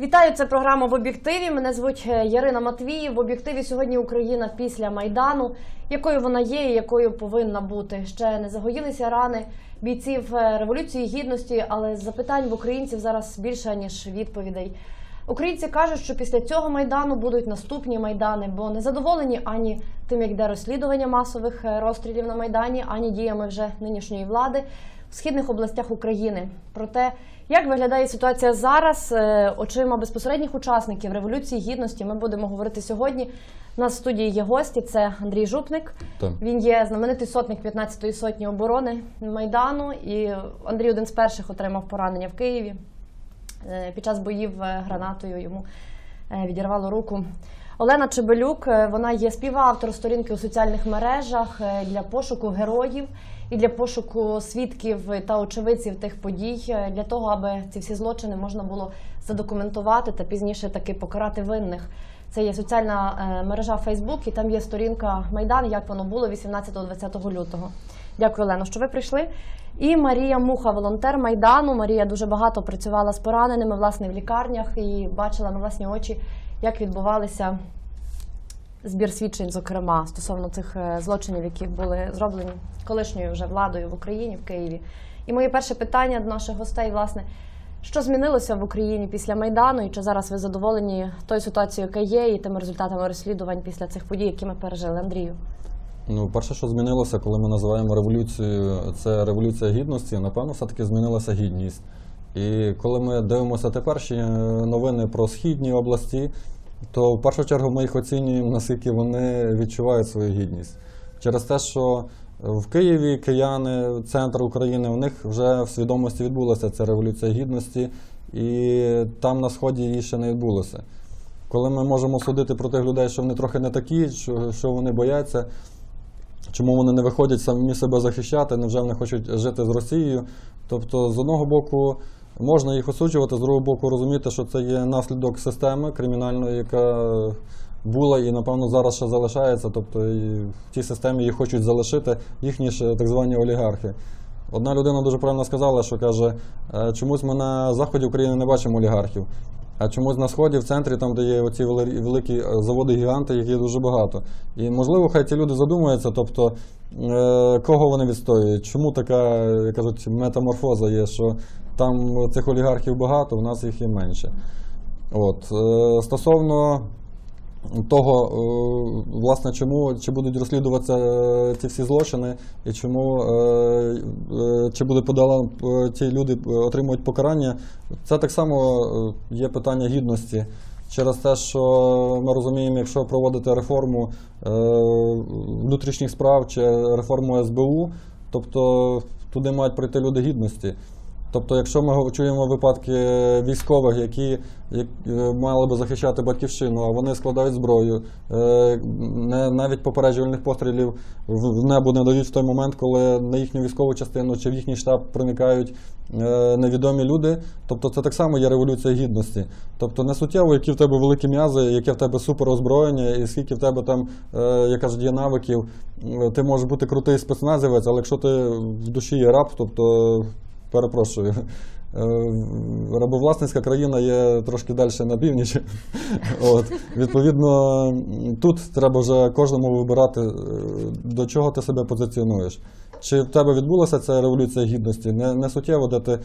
Вітаю, це програма в об'єктиві. Мене звуть е, Ярина Матвіїв. В об'єктиві сьогодні Україна після майдану, якою вона є і якою повинна бути. Ще не загоїлися рани бійців е, революції гідності, але запитань в українців зараз більше ніж відповідей. Українці кажуть, що після цього майдану будуть наступні майдани, бо не задоволені ані тим, як йде розслідування масових е, розстрілів на майдані, ані діями вже нинішньої влади в східних областях України. Про те, як виглядає ситуація зараз, е, очима безпосередніх учасників революції гідності, ми будемо говорити сьогодні. У нас в студії є гості. Це Андрій Жупник. Так. Він є знаменитий сотник 15-ї сотні оборони майдану. І Андрій один з перших отримав поранення в Києві. Е, Під час боїв е, гранатою йому е, відірвало руку. Олена Чебелюк, вона є співавтор сторінки у соціальних мережах для пошуку героїв і для пошуку свідків та очевидців тих подій, для того, аби ці всі злочини можна було задокументувати та пізніше таки покарати винних. Це є соціальна мережа Фейсбук, і там є сторінка Майдан, як воно було 18-20 лютого. Дякую, Олено, що ви прийшли. І Марія Муха, волонтер Майдану. Марія дуже багато працювала з пораненими, власне, в лікарнях і бачила на власні очі, як відбувалися збір свідчень, зокрема, стосовно цих е, злочинів, які були зроблені колишньою вже владою в Україні, в Києві. І моє перше питання до наших гостей, власне, що змінилося в Україні після Майдану, і чи зараз ви задоволені тою ситуацією, яка є, і тими результатами розслідувань після цих подій, які ми пережили, Андрію? Ну, перше, що змінилося, коли ми називаємо революцією, це революція гідності, напевно, все-таки змінилася гідність. І коли ми дивимося теперішні е, новини про східні області, то в першу чергу ми їх оцінюємо, наскільки вони відчувають свою гідність. Через те, що в Києві кияни, центр України, у них вже в свідомості відбулася ця революція гідності, і там на сході її ще не відбулося. Коли ми можемо судити про тих людей, що вони трохи не такі, що вони бояться, чому вони не виходять самі себе захищати, невже вони хочуть жити з Росією. Тобто, з одного боку, можна їх осуджувати, з другого боку, розуміти, що це є наслідок системи кримінальної, яка була і, напевно, зараз ще залишається. Тобто, і в цій системі їх хочуть залишити їхні ж так звані олігархи. Одна людина дуже правильно сказала, що каже, «Е, чомусь ми на заході України не бачимо олігархів. А чомусь на сході, в центрі, там, де є оці великі е, заводи-гіганти, їх є дуже багато. І можливо, хай ці люди задумуються, тобто е, кого вони відстоюють, чому така, як кажуть, метаморфоза є, що там цих олігархів багато, у нас їх є менше. От. Е, стосовно того, е, власне, чому чи будуть розслідуватися е, ці всі злочини, і чому е, чи буде подала ті люди отримують покарання, це так само є питання гідності. Через те, що ми розуміємо, якщо проводити реформу внутрішніх справ чи реформу СБУ, тобто туди мають прийти люди гідності. Тобто, якщо ми чуємо випадки військових, які е, мали би захищати батьківщину, а вони складають зброю, е, навіть попереджувальних пострілів в небо не дають в той момент, коли на їхню військову частину чи в їхній штаб проникають е, невідомі люди. Тобто це так само є революція гідності. Тобто не суттєво, які в тебе великі м'язи, яке в тебе суперозброєння, і скільки в тебе там, як кажуть, є навиків. Ти можеш бути крутий спецназівець, але якщо ти в душі є раб, тобто перепрошую. е, Рабовласницька країна є трошки далі на північ. От. Відповідно, тут треба вже кожному вибирати, е, до чого ти себе позиціонуєш. Чи в тебе відбулася ця революція гідності? Не, не суттєво, де ти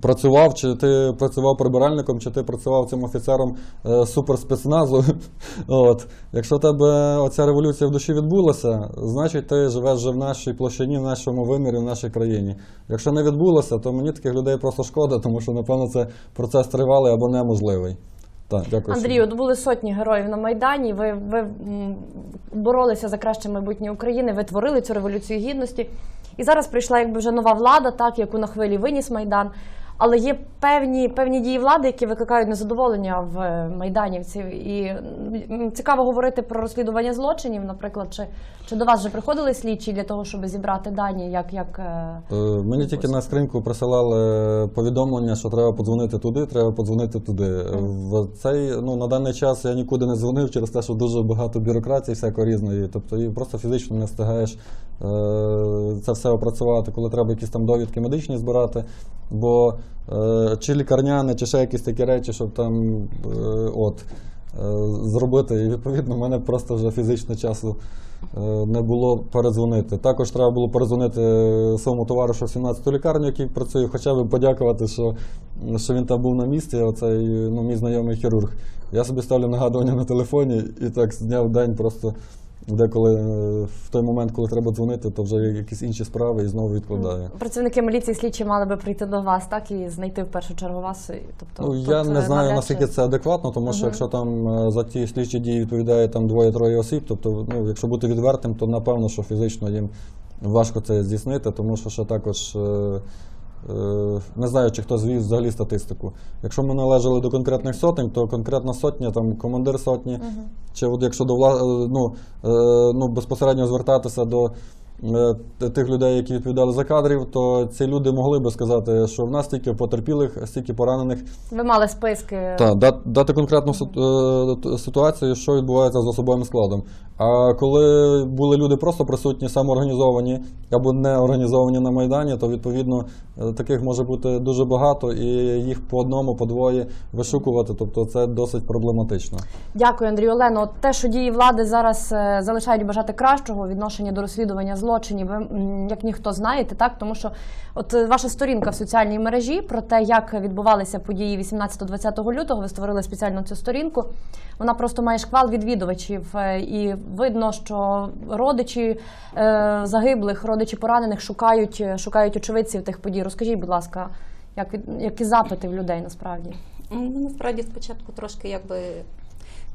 працював, чи ти працював прибиральником, чи ти працював цим офіцером е, суперспецназу. От. Якщо тебе оця революція в душі відбулася, значить ти живеш вже в нашій площині, в нашому вимірі, в нашій країні. Якщо не відбулося, то мені таких людей просто шкода, тому що, напевно, це процес тривалий або неможливий. Так, дякую. Андрію, от були сотні героїв на Майдані. Ви, ви боролися за краще майбутнє України, ви творили цю революцію гідності. І зараз прийшла якби вже нова влада, так, яку на хвилі виніс Майдан. Але є певні, певні дії влади, які викликають незадоволення в е, майданівців. І цікаво говорити про розслідування злочинів, наприклад, чи, чи до вас вже приходили слідчі для того, щоб зібрати дані, як, як е, Е, Мені тільки на скриньку присилали повідомлення, що треба подзвонити туди, треба подзвонити туди. В цей ну на даний час я нікуди не дзвонив через те, що дуже багато бюрократії всякої різної. Тобто і просто фізично не встигаєш це все опрацювати, коли треба якісь там довідки медичні збирати. Бо чи лікарняне, чи ще якісь такі речі, щоб там е, от, е, зробити. І відповідно, в мене просто вже фізично часу е, не було передзвонити. Також треба було передзвонити своєму товаришу 17-ту лікарню, який працює, хоча б подякувати, що, що він там був на місці, оцей ну, мій знайомий хірург. Я собі ставлю нагадування на телефоні і так з дня в день просто. Деколи е, в той момент, коли треба дзвонити, то вже якісь інші справи і знову відкладаю. Працівники міліції слідчі мали би прийти до вас, так і знайти в першу чергу вас. Тобто, Ну, я е, не знаю, наскільки це адекватно, тому що Мгм. якщо там е, за ті слідчі дії відповідає там двоє-троє осіб, тобто, ну, якщо бути відвертим, то напевно, що фізично їм важко це здійснити, тому що ще також. Е, Не знаю, чи хто звів взагалі статистику. Якщо ми належали до конкретних сотень, то конкретна сотня, там командир сотні, Мгм. чи от якщо до вла... е, ну, е, ну, безпосередньо звертатися до тих людей, які відповідали за кадрів, то ці люди могли би сказати, що в нас стільки потерпілих, стільки поранених. Ви мали списки. Так, да- дати конкретну е, ситуацію, що відбувається з особовим складом. А коли були люди просто присутні, самоорганізовані або не організовані на Майдані, то відповідно е, таких може бути дуже багато, і їх по одному, по двоє вишукувати. Тобто це досить проблематично. Дякую, Андрію Олено. Те, що дії влади зараз е, залишають бажати кращого відношення до розслідування злочинів, ви як ніхто знаєте, так тому що от е, ваша сторінка в соціальній мережі про те, як відбувалися події 18-20 лютого, ви створили спеціально цю сторінку. Вона просто має шквал відвідувачів, е, і видно, що родичі е, загиблих, родичі поранених шукають, шукають очевидців тих подій. Розкажіть, будь ласка, як які запити в людей насправді? Ну, насправді спочатку трошки якби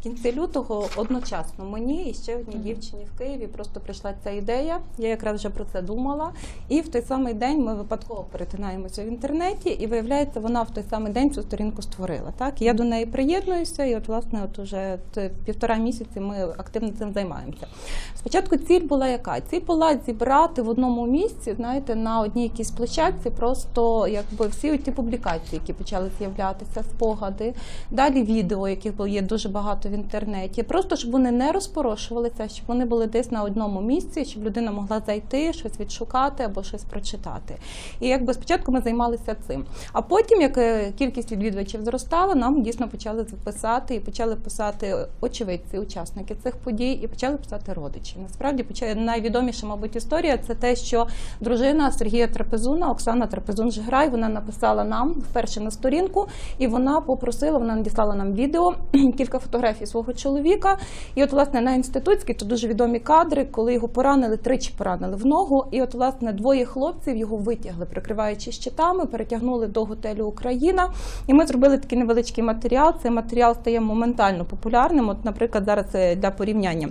кінці лютого одночасно мені і ще одній дівчині в Києві просто прийшла ця ідея. Я якраз вже про це думала. І в той самий день ми випадково перетинаємося в інтернеті, і виявляється, вона в той самий день цю сторінку створила. Так, я до неї приєднуюся, і от власне, от уже півтора місяці ми активно цим займаємося. Спочатку ціль була яка? Ціль була зібрати в одному місці, знаєте, на одній якійсь площадці просто якби всі ті публікації, які почали з'являтися, спогади, далі відео, яких є дуже багато в інтернеті. Просто щоб вони не розпорошувалися, щоб вони були десь на одному місці, щоб людина могла зайти, щось відшукати або щось прочитати. І якби спочатку ми займалися цим. А потім, як е, кількість відвідувачів зростала, нам дійсно почали писати і почали писати очевидці, учасники цих подій, і почали писати родичі. Насправді найвідоміша, мабуть, історія це те, що дружина Сергія Трапезуна, Оксана Трапезун Жиграй, вона написала нам вперше на сторінку, і вона попросила, вона надіслала нам відео, кілька фотографій свого чоловіка. І от, власне, на інститутській то дуже відомі кадри, коли його поранили, тричі поранили в ногу. І от, власне, двоє хлопців його витягли, прикриваючи щитами, перетягнули до готелю Україна. І ми зробили такий невеличкий матеріал. Цей матеріал стає моментально популярним. От, наприклад, зараз це для порівняння.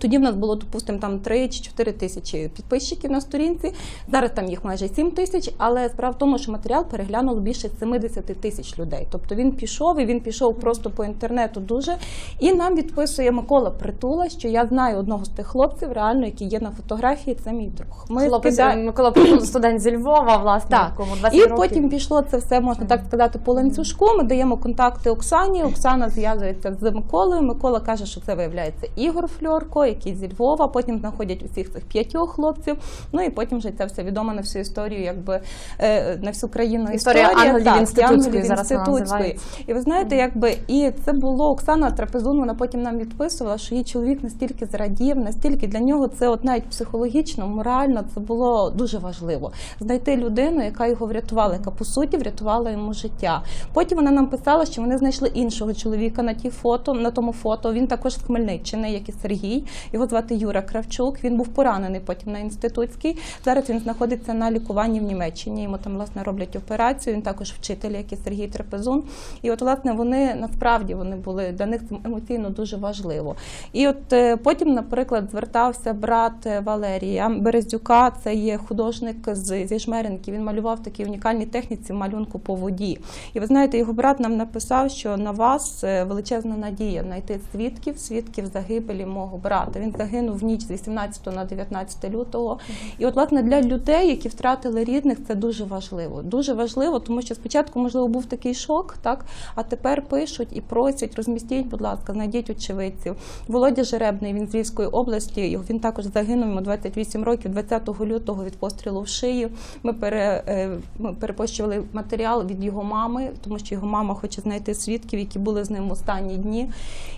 Тоді в нас було, допустимо, там 3 чи 4 тисячі підписчиків на сторінці. Зараз там їх майже 7 тисяч, але справа в тому, що матеріал переглянуло більше 70 тисяч людей. Тобто він пішов і він пішов просто по інтернету дуже. І нам відписує Микола Притула, що я знаю одного з тих хлопців, реально, який є на фотографії. Це мій друг. Ми Хлопець скида- Микола Притула, студент зі Львова, власне, так. якому 20 І років. потім пішло це все, можна так сказати, по ланцюжку. Ми даємо контакти Оксані. Оксана зв'язується з Миколою. Микола каже, що це виявляється Ігор Фльорко, який зі Львова. Потім знаходять усіх цих п'ятьох хлопців. Ну і потім вже це все відомо на всю історію, якби е, на всю країну. Історія Ангелів Так, Інститутської Ангелів зараз Інститутської. І ви знаєте, якби і це було Оксана Трапезун. Вона потім нам відписувала, що її чоловік настільки зрадів, настільки для нього це, от навіть психологічно, морально, це було дуже важливо. Знайти людину, яка його врятувала, яка по суті врятувала йому життя. Потім вона нам писала, що вони знайшли іншого чоловіка на ті фото, на тому фото. Він також з Хмельниччини, як і Сергій. Його звати Юра Кравчук. Він був поранений потім на інститутській. Зараз він знаходиться на лікуванні в Німеччині. Йому там власне роблять операцію. Він також вчитель, як і Сергій Трапезун. І от власне вони насправді вони були для них емоційно дуже важливо. І от е, потім, наприклад, звертався брат е, Валерія Березюка. Це є художник з зі Жмеринки. Він малював такі унікальні техніці малюнку по воді. І ви знаєте, його брат нам написав, що на вас е, величезна надія знайти свідків, свідків загибелі мого брата. Дата. Він загинув в ніч з 18 на 19 лютого. І от власне для людей, які втратили рідних, це дуже важливо. Дуже важливо, тому що спочатку можливо був такий шок, так а тепер пишуть і просять, розмістіть, будь ласка, знайдіть очевидців. Володя Жеребний, він з Львівської області. Він також загинув йому 28 років, 20 лютого від пострілу в шию. Ми пере, е, ми перепощували матеріал від його мами, тому що його мама хоче знайти свідків, які були з ним в останні дні.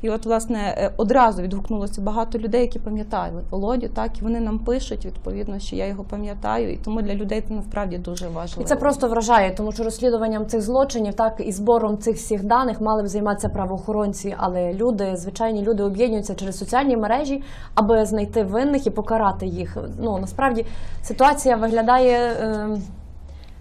І от, власне, е, одразу відгукнулося багато людей, які пам'ятали Володю, так і вони нам пишуть відповідно, що я його пам'ятаю, і тому для людей це насправді дуже важливо. І це просто вражає, тому що розслідуванням цих злочинів, так і збором цих всіх даних мали б займатися правоохоронці, але люди, звичайні люди, об'єднуються через соціальні мережі, аби знайти винних і покарати їх. Ну насправді ситуація виглядає. Е,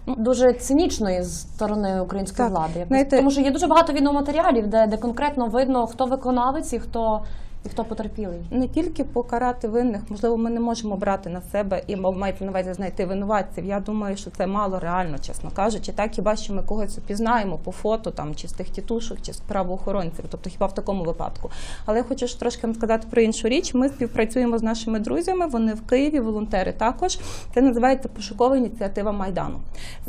Дуже цинічної з сторони української Так, влади, знаєте- тому що є дуже багато відеоматеріалів, де, де конкретно видно, хто виконавець і хто, і хто потерпілий. не тільки покарати винних, можливо, ми не можемо брати на себе і мається на увазі знайти винуватців. Я думаю, що це мало реально, чесно кажучи. Так хіба що ми когось упізнаємо по фото там чи з тих тітушок, чи з правоохоронців, тобто хіба в такому випадку. Але я хочу трошки вам сказати про іншу річ. Ми співпрацюємо з нашими друзями. Вони в Києві, волонтери також. Це називається пошукова ініціатива Майдану.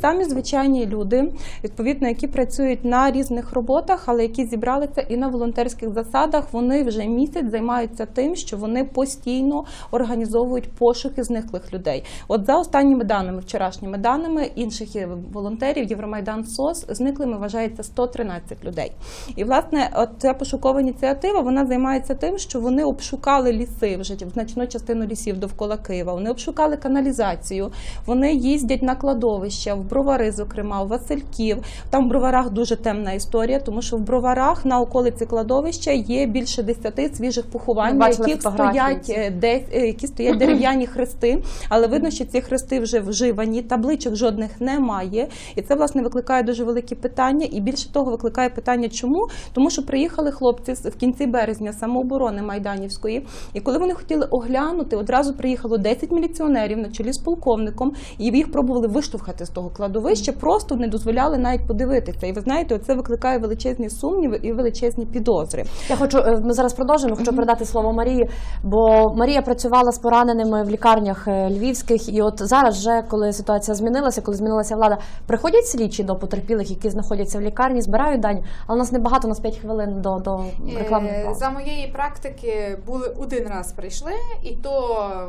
Самі звичайні люди, відповідно, які працюють на різних роботах, але які зібралися і на волонтерських засадах, вони вже місяць займаються тим, що вони постійно організовують пошуки зниклих людей. От за останніми даними, вчорашніми даними інших волонтерів, Євромайдан СОС зниклими вважається 113 людей. І власне, от ця пошукова ініціатива вона займається тим, що вони обшукали ліси вже значну частину лісів довкола Києва. Вони обшукали каналізацію, вони їздять на кладовища, в бровари, зокрема, в Васильків. Там в броварах дуже темна історія, тому що в броварах на околиці кладовища є більше 10 свіжих поховань, Ми на яких стоять е, десь е, які стоять дерев'яні хрести, але видно, що ці хрести вже вживані, табличок жодних немає. І це власне викликає дуже великі питання. І більше того, викликає питання, чому? Тому що приїхали хлопці в кінці березня самооборони Майданівської, і коли вони хотіли оглянути, одразу приїхало 10 міліціонерів на чолі з полковником, і їх пробували виштовхати з того кладовища, просто не дозволяли навіть подивитися. І ви знаєте, це викликає величезні сумніви і величезні підозри. Я хочу, е, ми зараз продовжимо. Хочу передати слово Марії, бо Марія працювала з пораненими в лікарнях е, львівських, і от зараз, вже коли ситуація змінилася, коли змінилася влада, приходять слідчі до потерпілих, які знаходяться в лікарні, збирають дані. Але у нас небагато, у нас 5 хвилин до, до рекламних Е. За моєї практики були один раз прийшли, і то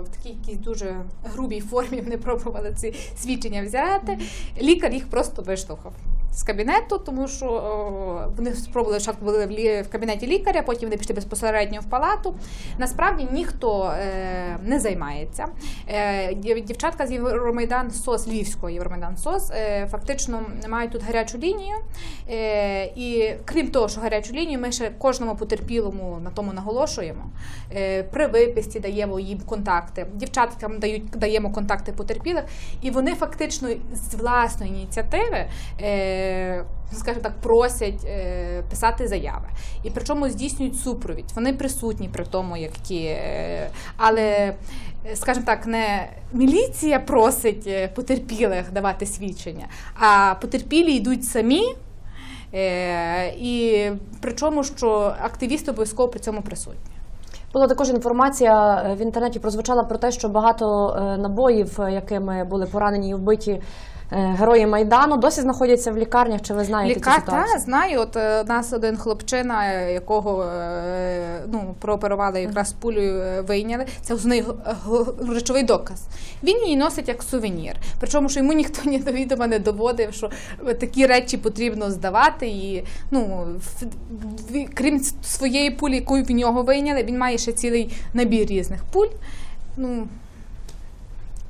в такій якійсь дуже грубій формі вони пробували ці свідчення взяти. Лікар їх просто виштовхав з кабінету, тому що о, вони спробували спочатку були в, лі- в кабінеті лікаря, потім вони пішли безпосередньо в палату. Насправді ніхто е, не займається. Е, дівчатка з Євромайдан СОС Львівського Євромайдан СОС е, фактично мають тут гарячу лінію. Е, і крім того, що гарячу лінію, ми ще кожному потерпілому на тому наголошуємо. Е, при виписці даємо їм контакти. Дівчаткам дають даємо контакти потерпілих, і вони фактично з власної ініціативи. Е, Скажімо так, просять е, писати заяви, і причому здійснюють супровідь. Вони присутні при тому, як ті, е, але, е, скажімо так, не міліція просить е, потерпілих давати свідчення, а потерпілі йдуть самі. Е, і причому, що активісти обов'язково при цьому присутні. Була також інформація е, в інтернеті прозвучала про те, що багато е, набоїв, е, якими були поранені і вбиті е, герої майдану, досі знаходяться в лікарнях. Чи ви знаєте Лікар, цю ситуацію? та, знаю, от е, нас один хлопчина, е, якого е, ну, прооперували якраз пулею е, вийняли. Це г- г- речовий доказ. Він її носить як сувенір. Причому, що йому ніхто ні до відома не доводив, що е, такі речі потрібно здавати. І, ну, в- в- крім своєї пулі, яку в нього вийняли, він має ще цілий набір різних пуль. Ну,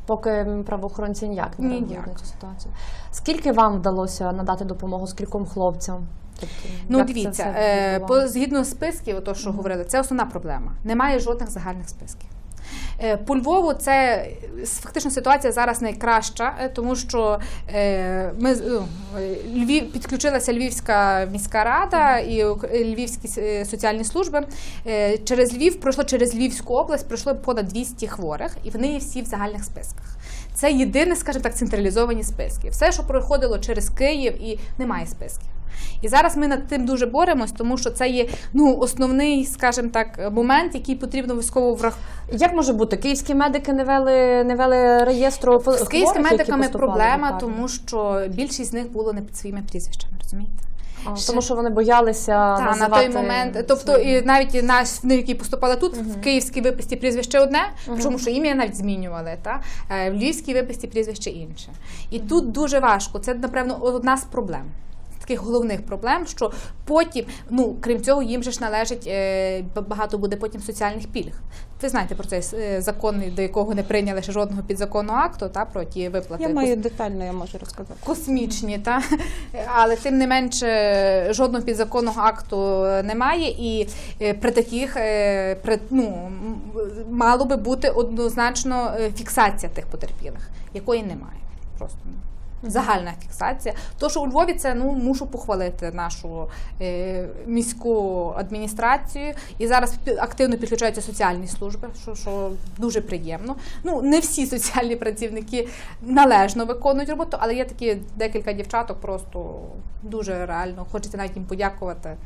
Поки правоохоронці ніяк не реагують на цю ситуацію. Скільки вам вдалося надати допомогу скільком хлопцям? Тобто, Ну, це дивіться, все е, по, згідно списків, ото, що говорили, це основна проблема. Немає жодних загальних списків. Е, По Львову це е, фактично ситуація зараз найкраща, е, тому що ми ну, Львів підключилася Львівська міська рада і Львівські соціальні служби. Через Львів пройшло через Львівську область, пройшло понад 200 хворих, і вони всі в загальних списках. це єдине, скажімо так, централізовані списки. Все, що проходило через Київ, і немає списків. І зараз ми над тим дуже боремось, тому що це є ну основний, скажімо так, момент, який потрібно військово врахувати. Як може бути? Київські медики не вели, не вели реєстру З київськими хворих, медиками проблема, тому що більшість з них було не під своїми прізвищами, розумієте? А, ще- тому що вони боялися Та, на той момент, тобто і навіть вони, які поступали тут, Мгм. в київській виписці прізвище одне, Мгм. тому що ім'я навіть змінювали, та? Е, в львівській виписці прізвище інше. І тут дуже важко. Це, напевно, одна з проблем. Таких головних проблем, що потім, ну крім цього, їм же ж належить е, багато буде потім соціальних пільг. Ви знаєте про цей е, закон, до якого не прийняли ще жодного підзаконного акту, та про ті виплати. Я маю детально, я можу розказати. космічні, та але тим не менше жодного підзаконного акту немає, і е, при таких е, при, ну, мало би бути однозначно е, фіксація тих потерпілих, якої немає. Просто загальна фіксація. То, що у Львові це ну мушу похвалити нашу е, міську адміністрацію. І зараз активно підключаються соціальні служби, що, що дуже приємно. Ну не всі соціальні працівники належно виконують роботу, але є такі декілька дівчаток, просто дуже реально хочеться навіть їм подякувати,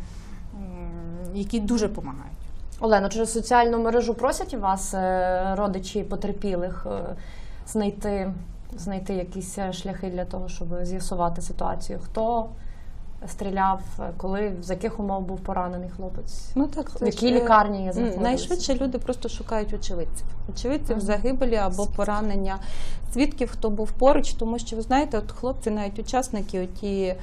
які дуже допомагають. Олено, через соціальну мережу просять вас е, родичі потерпілих е, знайти, знайти якісь е, шляхи для того, щоб з'ясувати ситуацію. Хто стріляв, коли, з яких умов був поранений хлопець? Ну так, В якій лікарні я м, знаходилася? Найшвидше люди просто шукають очевидців. Очевидців Ага. загибелі або поранення, свідків, хто був поруч, тому що ви знаєте, от хлопці, навіть учасники, оті,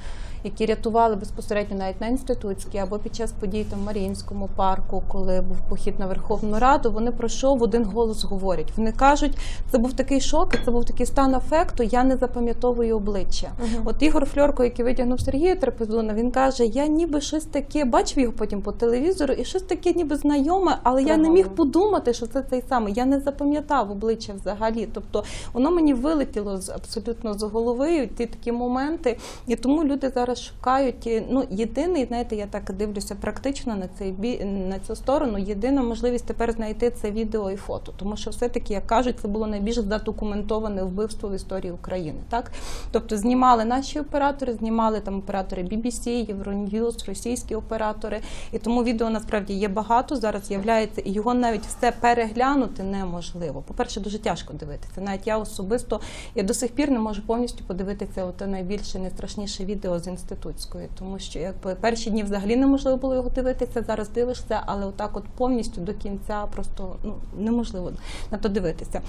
які рятували безпосередньо навіть на інститутській або під час подій там в Маріїнському парку, коли був похід на Верховну Раду, вони про що в один голос говорять. Вони кажуть, це був такий шок, це був такий стан афекту, я не запам'ятовую обличчя. Мгм. От Ігор Фльорко, який витягнув Сергія Трапезуна, він каже: я ніби щось таке бачив його потім по телевізору, і щось таке ніби знайоме, але я не міг подумати, що це цей самий. Я не запам'ятав обличчя взагалі. Тобто воно мені вилетіло з абсолютно з голови ті такі моменти. І тому люди зараз шукають. Ну, єдиний, знаєте, я так дивлюся практично на цей бі на цю сторону. Єдина можливість тепер знайти це відео і фото, тому що все-таки, як кажуть, це було найбільш задокументоване вбивство в історії України. Так, тобто знімали наші оператори, знімали там оператори BBC, Euronews, російські оператори. І тому відео насправді є багато. Зараз з'являється, і його навіть все переглянути неможливо. По-перше, дуже тяжко дивитися. Навіть я особисто я до сих пір не можу повністю подивитися оте найбільше найстрашніше відео з інститутської, тому що якби перші дні взагалі неможливо було його дивитися. Зараз дивишся, але отак, от повністю до кінця, просто ну неможливо на то дивитися.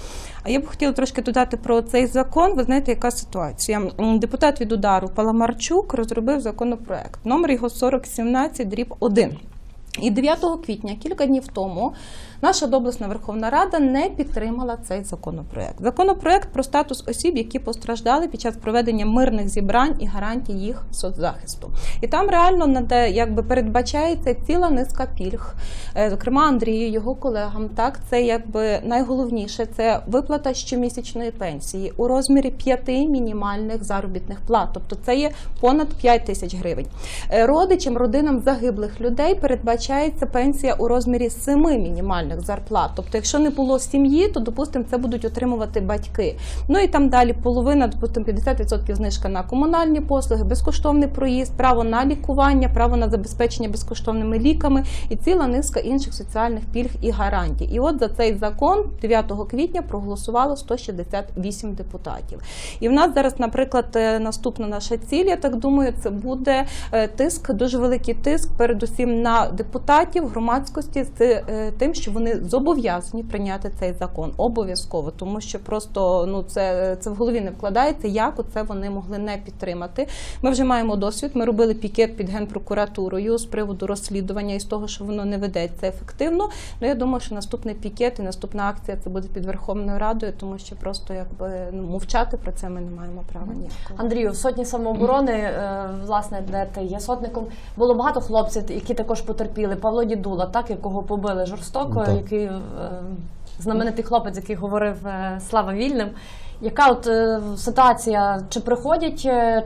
А я б хотіла трошки додати про цей закон. Ви знаєте, яка ситуація? Депутат від удару Паламарчук розробив законопроект. Номер його 4017 дріб 1. І 9 квітня, кілька днів тому, наша обласна Верховна Рада не підтримала цей законопроект. Законопроект про статус осіб, які постраждали під час проведення мирних зібрань і гарантій їх соцзахисту. І там реально наде, якби передбачається ціла низка пільг. Е, Зокрема, Андрію, його колегам, так це якби найголовніше це виплата щомісячної пенсії у розмірі п'яти мінімальних заробітних плат. Тобто це є понад 5 тисяч гривень. Е, Родичам, родинам загиблих людей передбачається пенсія у розмірі семи мінімальних зарплат. Тобто, якщо не було сім'ї, то допустимо, це будуть отримувати батьки. Ну і там далі половина, допустимо, 50% знижка на комунальні послуги, безкоштовний проїзд, право на лікування, право на забезпечення безкоштовними ліками і ціла низка інших соціальних пільг і гарантій. І от за цей закон 9 квітня проголосувало 168 депутатів. І в нас зараз, наприклад, е, наступна наша ціль, я так думаю, це буде е, тиск, дуже великий тиск, передусім на депутатів громадськості з е, тим, що вони зобов'язані прийняти цей закон обов'язково, тому що просто ну це, це в голові не вкладається, як оце вони могли не підтримати. Ми вже маємо досвід. Ми робили пікет під генпрокуратурою з приводу розслідування і з того, що воно не ведеться ефективно. Ну я думаю, що наступний пікет і наступна акція це буде під Верховною Радою, тому що просто якби ну, мовчати про це ми не маємо права ніякого. Андрію, в сотні самооборони, е, власне, де ти є сотником, було багато хлопців, які також потерпіли. Павло Дідула, так якого побили жорстоко. Який е, знаменитий хлопець, який говорив е, слава вільним. Яка от е, ситуація? Чи приходять, чи,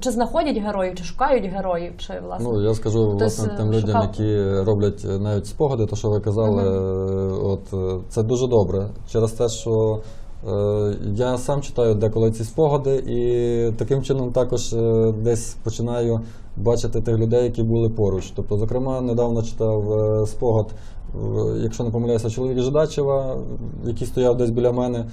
чи знаходять героїв, чи шукають героїв? Чи власне Ну, я скажу Хтось, власне тим людям, шукав? які роблять навіть спогади, то що ви казали, е, от це дуже добре. Через те, що Е, Я сам читаю деколи ці спогади, і таким чином також десь починаю бачити тих людей, які були поруч. Тобто, зокрема, недавно читав спогад, якщо не помиляюся, чоловік Жидачева, який стояв десь біля мене.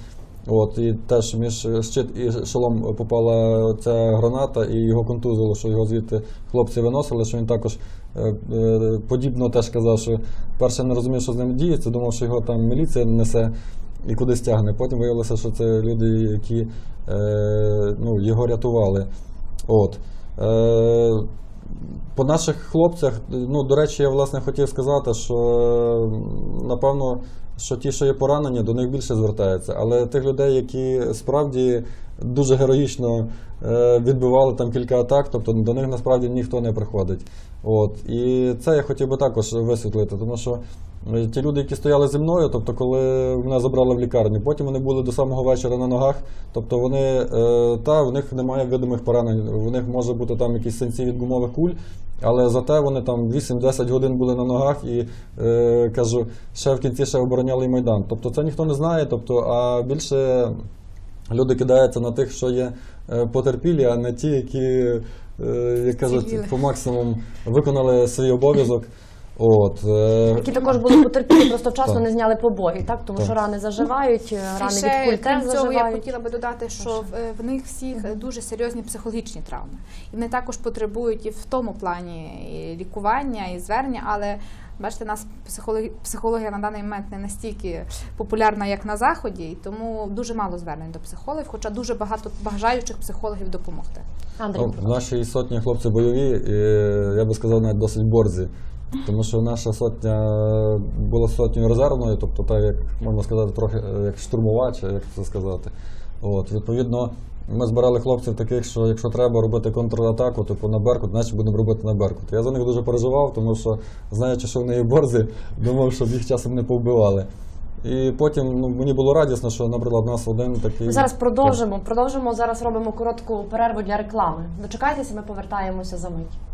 От, і теж між щит і шолом попала ця граната, і його контузило, що його звідти хлопці виносили, що він також е, е, подібно теж казав, що перше не розумів, що з ним діється, думав, що його там міліція несе і кудись тягне. Потім виявилося, що це люди, які е, ну, його рятували. От. По наших хлопцях, ну, до речі, я власне хотів сказати, що напевно, що ті, що є поранені, до них більше звертаються. Але тих людей, які справді дуже героїчно е, відбивали там кілька атак, тобто до них насправді ніхто не приходить. От. І це я хотів би також висвітлити, тому що ті люди, які стояли зі мною, тобто, коли мене забрали в лікарню, потім вони були до самого вечора на ногах, тобто вони е, та в них немає видимих поранень, в них може бути там якісь синці від гумових куль. Але зате вони там 8-10 годин були на ногах і е, кажу, ще в кінці ще обороняли майдан. Тобто це ніхто не знає, тобто, а більше люди кидаються на тих, що є е, потерпілі, а не ті, які, е, як кажуть, по максимуму виконали свій обов'язок. От, е, Які також були потерпілі, просто вчасно Так. не зняли побої, так? Тому Так. що рани заживають, е, рани від ще, куль крім теж цього, я заживають. хотіла би додати, що в, е, в них всіх дуже серйозні психологічні травми. І вони також потребують і в тому плані і лікування, і звернення, але бачите, нас психологі- психологія на даний момент не настільки популярна, як на заході, і тому дуже мало звернень до психологів, хоча дуже багато бажаючих психологів допомогти. Андрій, Ну, в нашій сотні хлопці бойові, і, я би сказав, навіть досить борзі. Тому що наша сотня була сотнею резервною, тобто так, як можна сказати, трохи е, як штурмова, чи як це сказати. От, відповідно, ми збирали хлопців таких, що якщо треба робити контратаку, типу на Беркут, значить будемо робити на Беркут. Я за них дуже переживав, тому що, знаючи, що вони є борзі, думав, щоб їх часом не повбивали. І потім ну, мені було радісно, що, наприклад, у нас один такий. Ми зараз продовжимо. Продовжимо зараз робимо коротку перерву для реклами. Дочекайтеся, ми повертаємося за мить.